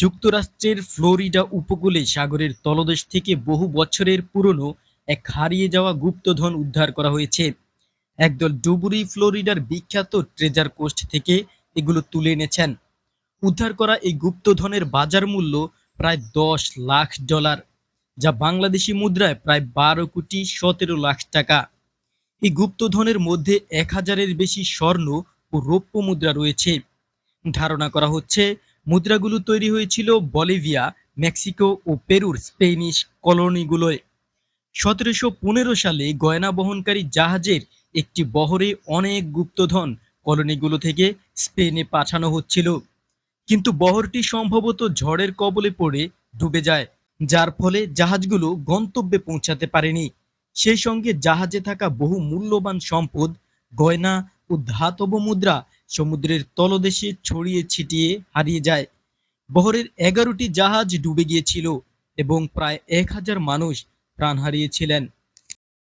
যুক্তরাষ্ট্রের ফ্লোরিডা উপকূলে সাগরের তলদেশ থেকে বহু বছরের পুরনো এক হারিয়ে যাওয়া গুপ্তধন উদ্ধার করা হয়েছে। একদল ডুবুরি ফ্লোরিডার বিখ্যাত ট্রেজার কোস্ট থেকে এগুলো তুলে এনেছেন। উদ্ধার করা এই গুপ্তধনের বাজার মূল্য প্রায় দশ লাখ ডলার, যা বাংলাদেশি মুদ্রায় প্রায় বারো কোটি সতেরো লাখ টাকা। এই গুপ্তধনের মধ্যে এক হাজারের বেশি স্বর্ণ ও রৌপ্য মুদ্রা রয়েছে। ধারণা করা হচ্ছে মুদ্রাগুলো তৈরি হয়েছিল বলিভিয়া, মেক্সিকো ও পেরুর স্পেনিশ কলোনিগুলোয়। সতেরোশো পনেরো সালে গয়না বহনকারী জাহাজের একটি বহরে অনেক গুপ্তধন কলোনিগুলো থেকে স্পেনে পাঠানো হচ্ছিল। কিন্তু বহরটি সম্ভবত ঝড়ের কবলে পড়ে ডুবে যায়, যার ফলে জাহাজগুলো গন্তব্যে পৌঁছাতে পারেনি। সেই সঙ্গে জাহাজে থাকা বহু মূল্যবান সম্পদ, গয়না ও ধাতব মুদ্রা সমুদ্রের তলদেশে ছড়িয়ে ছিটিয়ে হারিয়ে যায়। বহরের এগারোটি জাহাজ ডুবে গিয়েছিল এবং প্রায় এক হাজার মানুষ প্রাণ হারিয়েছিলেন।